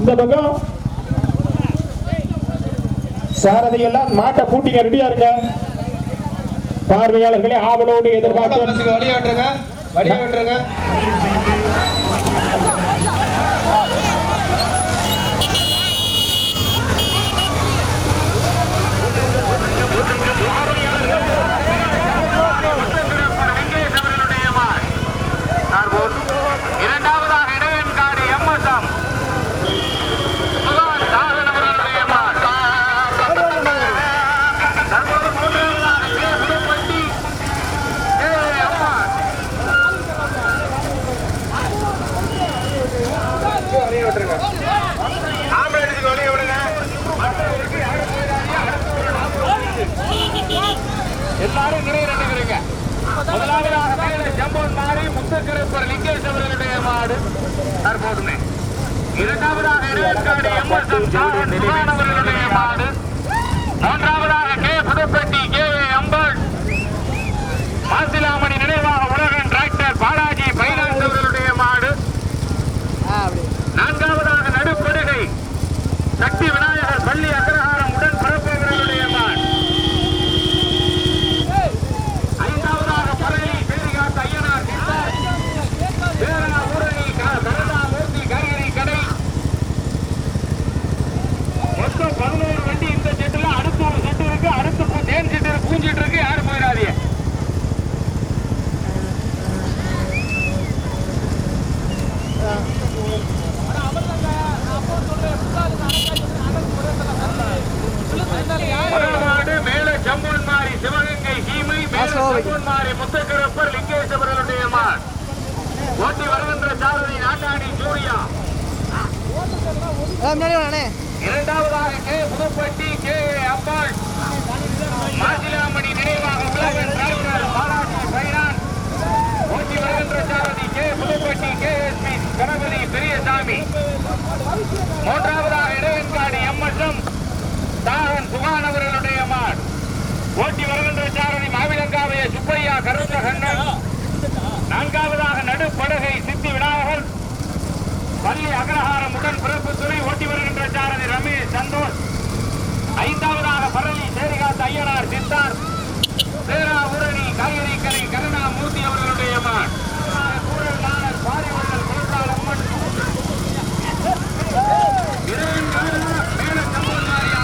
இந்த பக்கம். சாரதி எல்லாம் மாட்டை பூட்டிங்க ரெடியா இருங்க பார்வையாளர்களே ஆவலோடு எதிர்பார்த்து. விளையாட்டுருங்க வழி விட்டுருங்க வழி விட்டுருங்க இரண்டாவதாக இடையன்காடு எம்எஸ்எம் சுகான் தாசன் அவர்களுடைய மார். தற்போது மூன்றாவதாக கே. புதுப்பட்டி கே. அம்மாள். ஆம்புலன்ஸுக்கு வழி விடுங்க எல்லாரும் நிறைய நினைக்கிறீங்க முதலாவதாக மேல ஜம்பூன் மாறி முத்துக்கருப்பர் லிங்கேஷ் அவர்களுடைய மாடு தற்போதுமே இரண்டாவதாக இடையற்காடு எம்எஸ்எம் சாரன் சுகான் அவர்களுடைய மாடு மூன்றாவதாக K Pudupatti K A Ambal Masilamani நினைவாக உலகன் டிராக்டர் பாலாஜி பைனான்ஸ் அவர்களுடைய மாடு நான்காவதாக நடுப்படுகை சக்தி விநாயகர் பள்ளி அக்ரஹாரம் உடன் பரப்பவர்களுடைய மாடு ஐந்தாவதாக பரளி பேரிகாத்து ஐயனார் சித்தார் பேரா ஊரணி க- கருணாமூர்த்தி காய்கறி கடை மொத்தம் பதினோரு வண்டி இந்த செட்டுல அடுத்து ஒரு செட்டு இருக்கு அடுத்து பூ- தேன் செட்டு இருக்கு, பூஞ்சிட்டு இருக்கு யாரும் போயிடாதீங்க மரமாடு மேல ஜம்புன்மாரி சிவகங்கை சீமை மேல ஜம்புன்மாரி முத்தக்கரப்பர் லிங்கேஸ்வரனுடைய மான் ஓட்டி வருகின்ற சாரதி நாட்டாணி சூர்யா இரண்டாவதாக கே புதுப்பட்டி கே அம்பாள். மாசிலாமணி நினைவாக உலக டிராக்டர் பாலாஜி பைனான் ஓட்டி வருகின்ற சாரதி K Pudupatti K S P Ganapathi Periyasamy. மூன்றாவதாக இடையன்காடி எம்எஸ்எம் தாகன் சுகான் அவர்களுடைய மான். ஓட்டி வருகின்ற சாரதி மாவிலங்காவைய சுப்பையா கருத்தகண்ணன். நான்காவதாக நடுப்படகை சித்தி விநாயகர் பள்ளி அக்ரஹாரம் உடன் பிறப்பு துறை ஓட்டி வருகின்ற சாரதி ரமேஷ் சந்தோஷ். ஐந்தாவதாக பரணி சேரிகாத் ஐயனார் சித்தார் பேரா உரணி காய்கறி கடை கருணாமூர்த்தி அவர்களுடைய மான் கூடல் நாணர் பாரிவள்ளல் குலத்தால் அம்மன் இறைவன் மேல சம்பவம் மாறியா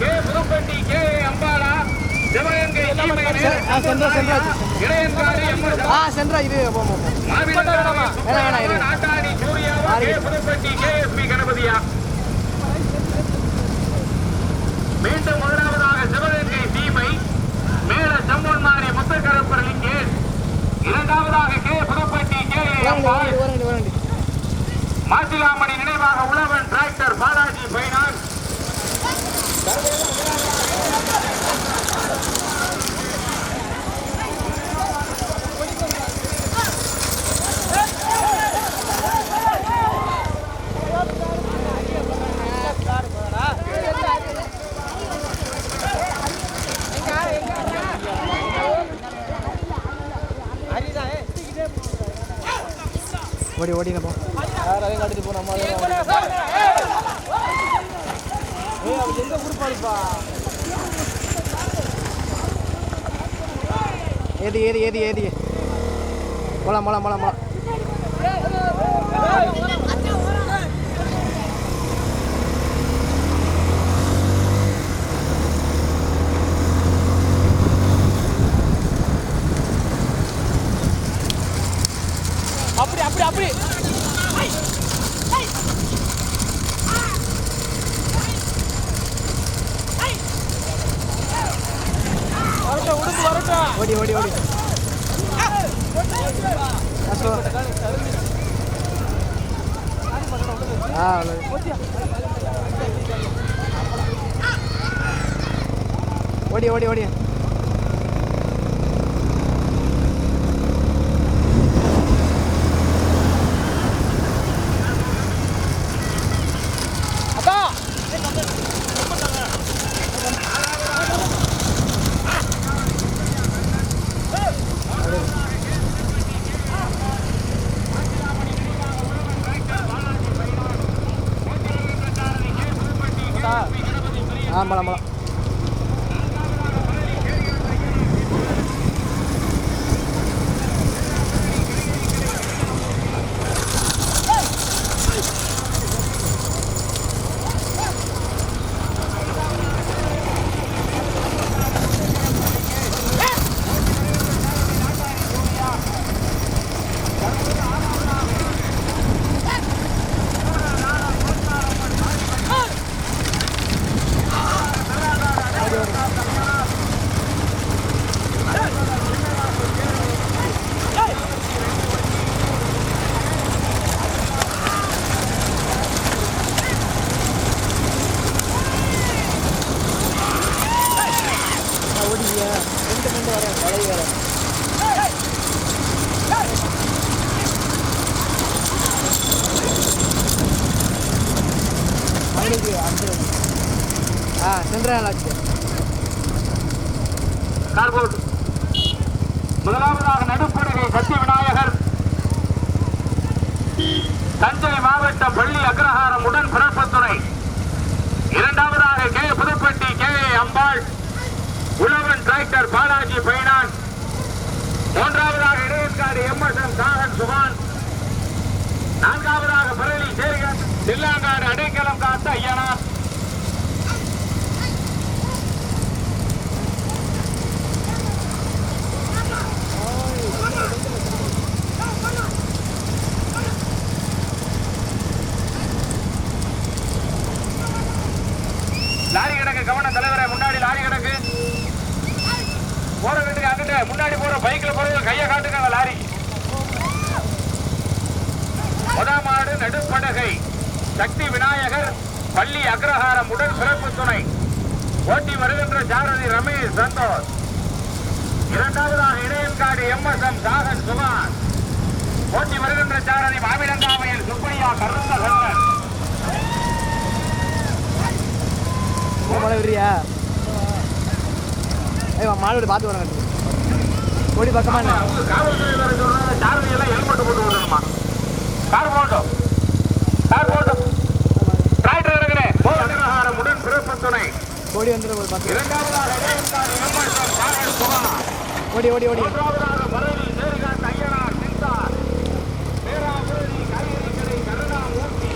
கே புதுப்பட்டி கே அம்பாளா சிவகங்கை சீமை இளையன்காடு எம்எஸ் ஆ சென்றா இது போவோம் வேணாம், வேணாம், இரு. நாட்டாணி சூர்யாவா கே புதுப்பட்டி கேஎஸ்பி கணபதியா மீண்டும் முதலாவதாக சிவகங்கை சீமை மேல செம்மன்மாரி முத்தக்கரப்பர் லிங்கேஷ் இரண்டாவதாக கே புதுப்பட்டி கே அம்பாள் வரண்டி வரண்டி மாசிலாமணி நினைவாக உழவன் டிராக்டர் பாலாஜி பைனான். ஓடி ஓடி போ யாரையும் காட்டிட்டு போ நம்ம எங்க கொடுப்பாருப்பா ஏதி ஏதி ஏதி ஏதி போலாம் போலாம் போலாம் போலாம். அப்படி அப்படி அப்படி. ஓடி ஓடி ஓடி. ஆ. ஓடி ஓடி ஓடி ஆ கார்போர்ட் முதலாவதாக நடுப்படுகை சத்திய விநாயகர் தஞ்சை மாவட்டம் பள்ளி அக்ரஹாரம் உடன் பிறப்புத்துறை இரண்டாவதாக K. Pudupatti K. Ambal. Uzhavan tractor Balaji finance மூன்றாவதாக Idaiyarkadu M S M Sagan சுகான் நான்காவதாக பரளி சேரிகன் தில்லாங்காடு அடைக்கலம் காத்த ஐயனார் லாரி கிடக்கு கவன தலைவரை முன்னாடி லாரி கிடக்கு போற வீட்டுக்கு அங்கிட்டு முன்னாடி போற பைக்ல போறது கையை காட்டுங்க லாரி முதமாடு நடுப்படகை சக்தி விநாயகர் பள்ளி அக்ரஹாரம் உடன் சிறப்பு துணை ஓட்டி வருகின்ற சாரதி ரமேஷ் சந்தோஷ் இரண்டாவதாக Idaiyankadu M S M Sagan சுமார் ஓட்டி வருகின்ற சாரதி மாவிடங்காவையில் சுப்பையா கருந்த கண்ணன் மழை விரியா ஏய் மாடு பார்த்து வரேன் கொடி பக்கமா என்ன ஹெல்மெட் போட்டு விடணுமா கார் போட்டோம் கார் போட்டோம் டிராக்டர் இருக்கிறேன் போராட்டம் உடன் பிறப்பு துணை கொடி வந்துடும் இரண்டாவதாக ஓடி ஓடி. ஓடி மூன்றாவதாக பரவி சேருகாட் ஐயனார் சிந்தார் பேராபுரி காய்கறி கடை கருணாமூர்த்தி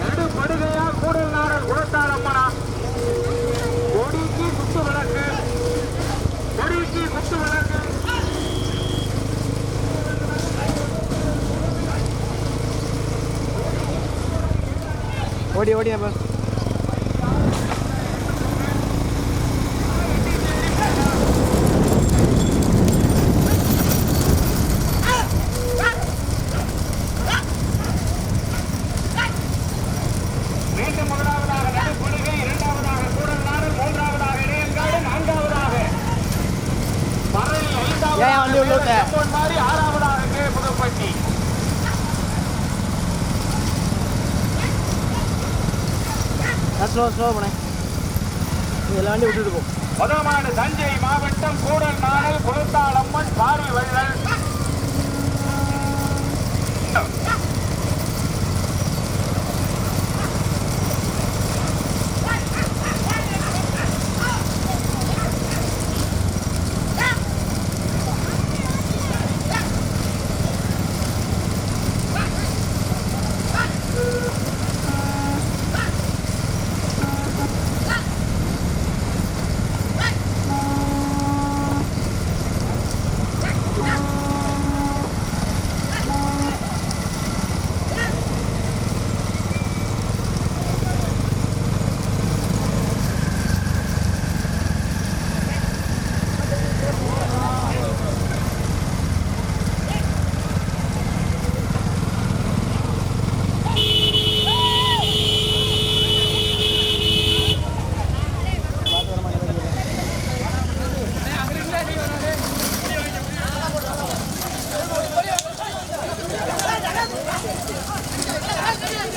நடுப்படுகையா கூடல் நாடல் குளத்தால் அம்மனா கொடிக்கு குத்து விளக்கு கொடிக்கு குத்து விளக்கு ஓடி ஓடி அப்போ. ஏன் வண்டி உள்ள மாதிரி ஆறாவதாக புதுப்பட்டி. ஸ்லோ ஸ்லோ போனேன் நீ எல்லா வண்டி விட்டுட்டு போ. முதலாவது தஞ்சை மாவட்டம் கூடல் நாடல் குளத்தாளம்மன் பாரி வள்ளல்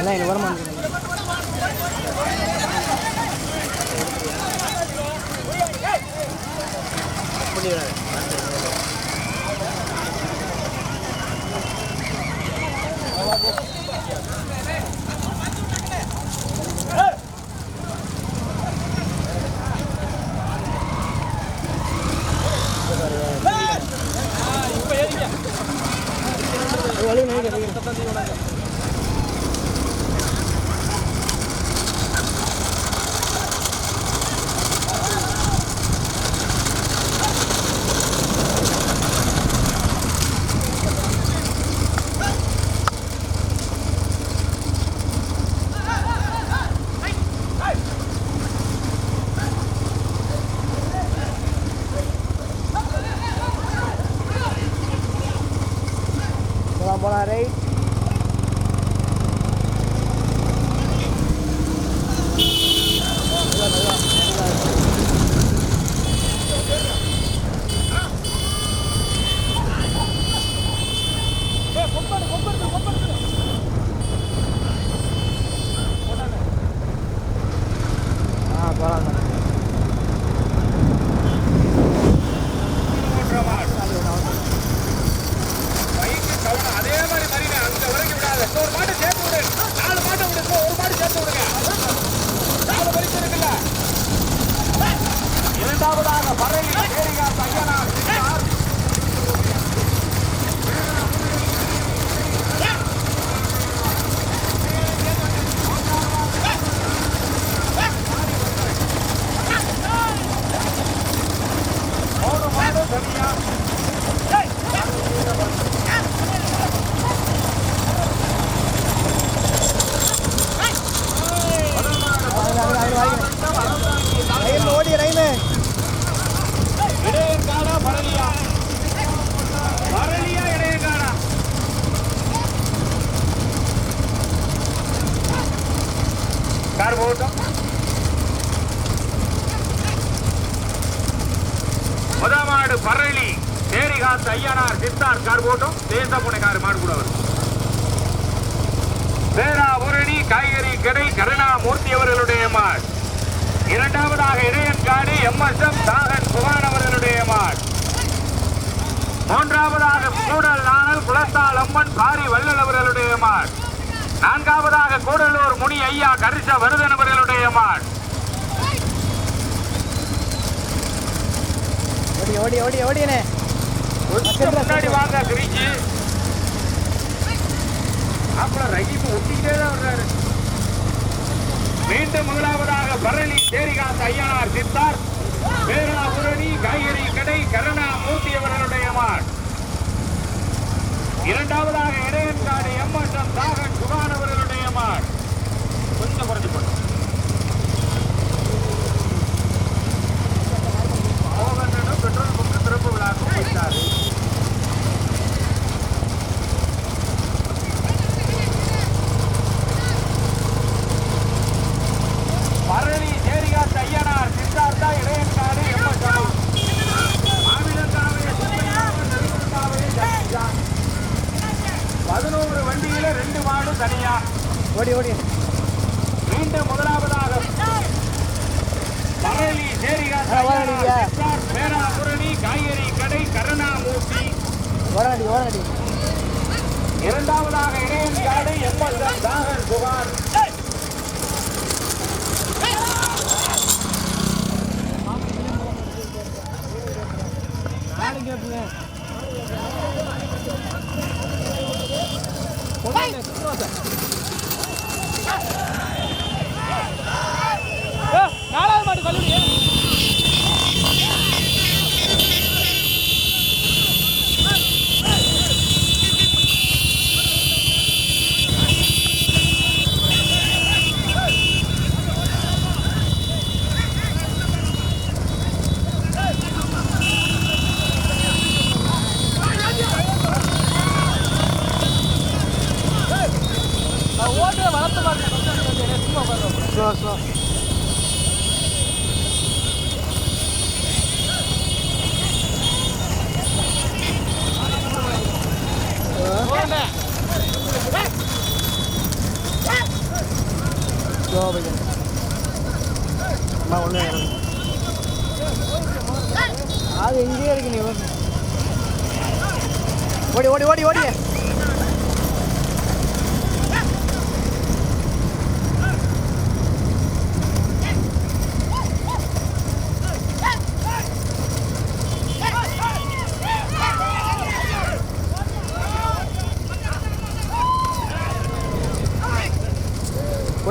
எல்லாம் எனக்கு வரமா வராங்க மூன்றாவதாக கூடல் நாணல் குளத்தால் அம்மன் பாரி வள்ளல் அவர்களுடைய மாடு நான்காவதாக கூடலூர் முனி ஐயா கரிச வருதன் அவர்களுடைய மாடு ஓடி ஓடி ஓடி ஓடினே. முன்னாடி வாங்க கிரிஜி. அப்புறம் ரஹீம் ஒட்டிக்கிட்டே தான் வர்றாரு. மீண்டும் முதலாவதாக பரணி சேரிகாந்த் ஐயனார் சித்தார். பேராபுரணி காய்கறி கடை கருணா மூர்த்தி அவர்களுடைய இரண்டாவதாக இடையன்காடு எம்எஸ்எம் சாகன் சுகான் அவர்களுடைய Look.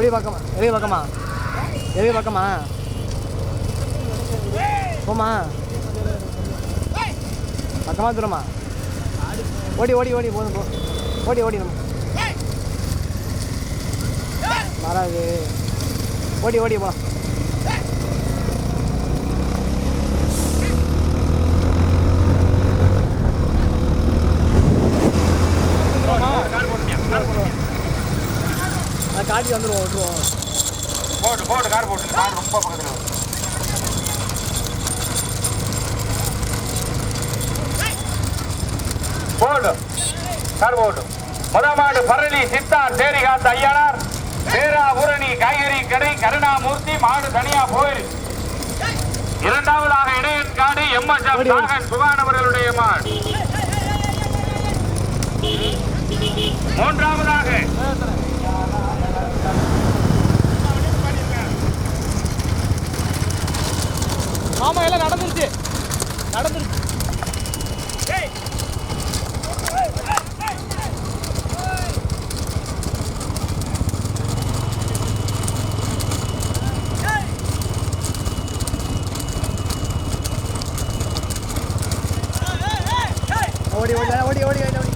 வெளியே பக்கமா வெளியே பக்கமா வெளியே பக்கமா போமா பக்கமா தூரமா ஓடி ஓடி ஓடி போதும் போ. ஓடி ஓடி நம்ம. வராது. ஓடி ஓடி போலாம் கார் போட்டுங்க கார் போட்டுங்க காட்டி வந்துடுவோம் விட்டுருவோம் போட்டு போட்டு கார் போட்டுங்க கார் ரொம்ப பக்கத்துல. போடு. கார் போடு. முதமாடு பரணி சித்தார் சேரிகாந்த் ஐயனார் பேரா ஊரணி காய்கறி கடை கருணாமூர்த்தி மாடு தனியா போயிரு இரண்டாவதாக இடையன் காடு எம்எஸ்எம் சாகன் சுகான் அவர்களுடைய மாடு. மூன்றாவதாக ஆமா எல்லாம் நடந்துருச்சு. நடந்துருச்சு ஓடி ஓடி ஓடி ஓடி ஓடி ஓடி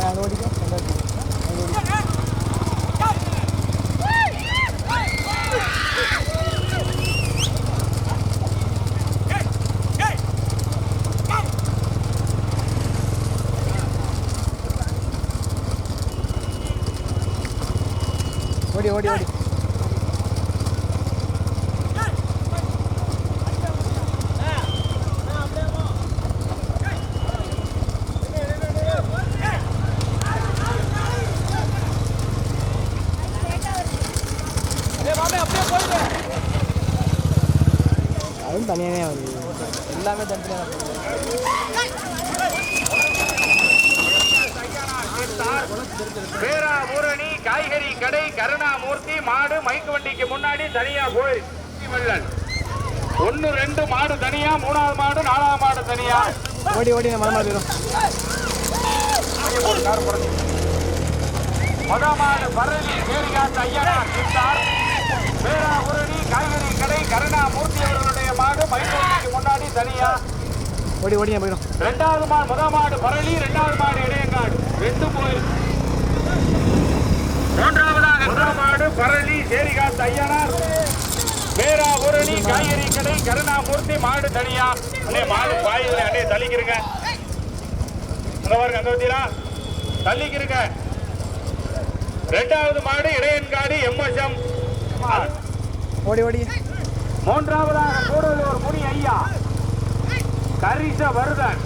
அங்கே ஓடிக்கோ ஓடி ஓடி ஓடி அதுவும் தனியாகவே வருது எல்லாமே தனித்தனியாக வருது பேரா ஊரணி காய்கறி கடை கருணாமூர்த்தி மாடு மைக்கு வண்டிக்கு முன்னாடி தனியா போய். வெள்ளன் ஒன்னு ரெண்டு மாடு தனியா மூணாவது மாடு நாலாவது மாடு தனியா. ஓடி ஓடி நம்ம போயிடும் மொத மாடு பரளி பேரிகாத்து ஐயனா சித்தார். ஊரணி காய்கறி கடை கருணாமூர்த்தி அவர்களுடைய மாடு மைக்கு வண்டிக்கு முன்னாடி தனியா. ஓடி ஓடி போயிடும். ரெண்டாவது மாடு முத மாடு பரளி ரெண்டாவது மாடு இடையங்காடு. ரெண்டு போய். மூன்றாவதாக மாடு பரளி சேரிகாத்து ஐயனார் பேரா ஊரணி காய்கறி கடை கருணாமூர்த்தி மாடு தனியா. அண்ணே மாடு பாயுது அண்ணே தள்ளிக்கிறங்க அங்க பாருங்க அங்க வந்தீங்களா தள்ளிக்கிறங்க ரெண்டாவது மாடு இடையன்காடு எம்எஸ்எம். ஓடி ஓடி. மூன்றாவதாக கூடலூர் முனி ஐயா கரிச வருதன்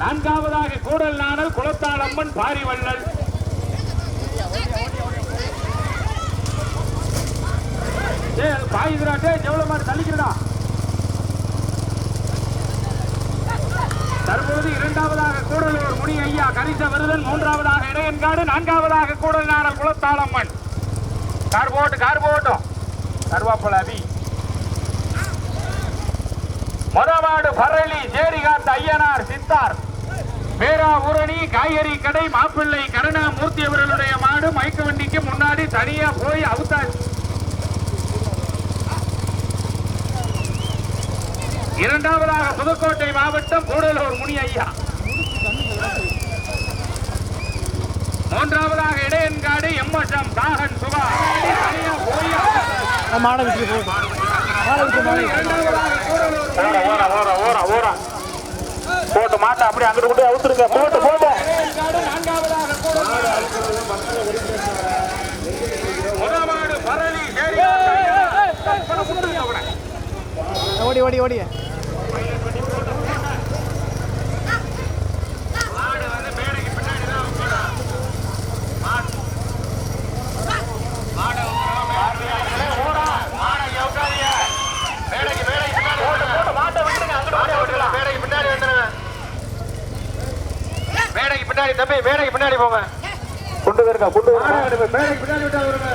நான்காவதாக கூடல் நாணல் குளத்தாளம்மன் பாரிவள்ளல். ஏய், பாயுதுடா எவ்வளவு மாதிரி தள்ளிக்கிறடா. தற்போது இரண்டாவதாக கூடலூர் முனி ஐயா கரிச வருதன் மூன்றாவதாக இடையன்காடு நான்காவதாக கூடல் நாணல் குளத்தாளம்மன். கார் போட்டு கார் போட்டும் கருவாப்பழ மொதமாடு பரளி சேரிகாத்த ஐயனார் சித்தார். பேரா ஊரணி காய்கறி கடை மாப்பிள்ளை கருணாமூர்த்தி அவர்களுடைய மாடு மைக்கு வண்டிக்கு முன்னாடி தனியா போய் அவுத்தாச்சு இரண்டாவதாக புதுக்கோட்டை மாவட்டம் கூடலூர் முனி ஐயா மூன்றாவதாக இடையன்காடு எம்எஸ்எம் தாகன் சுகா தனியா போய் அவுத்தாச்சு. போட்டு மாட்டை அப்படியே அங்கிட்டு கொண்டு அவுத்துருங்க. போட்டு போட்டு. ஓடி ஓடி ஓடி மாடு வந்து மேடைக்கு பின்னாடி தான் வைக்கணும். மாடு. மாடை வைக்கிறோம், மேடைக்கு. ஓடா, மாடை இங்க உட்காருங்க. மேடைக்கு, மேடைக்கு பின்னாடி வந்துருங்க. மாடை விட்டுருங்க, மேடைக்கு பின்னாடி வந்துருங்க. மேடைக்கு பின்னாடி தம்பி மேடைக்கு பின்னாடி போங்க. கொண்டு இருக்கா கொண்டு மேடைக்கு பின்னாடி விட்டா வருங்க.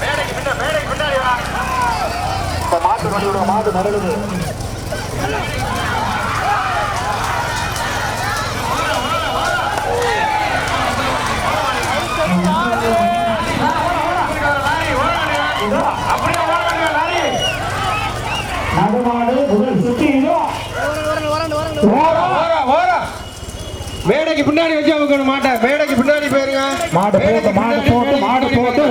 மேடைக்கு பின்ன மேடைக்கு பின்னாடி வா இப்ப மாட்டு வண்டியோட மாடு நடக்குது அப்படியே ஓடுங்க லாரி நடுமாடு முதல் சுற்றி இதோ வரண்டு வரண்டு வரண்டு ஓர ஓர மேடைக்கு பின்னாடி வச்சு அவங்க மாட்டேன் மேடைக்கு பின்னாடி போயிருங்க மாடு போட்டு மாடு போட்டு மாடு போட்டு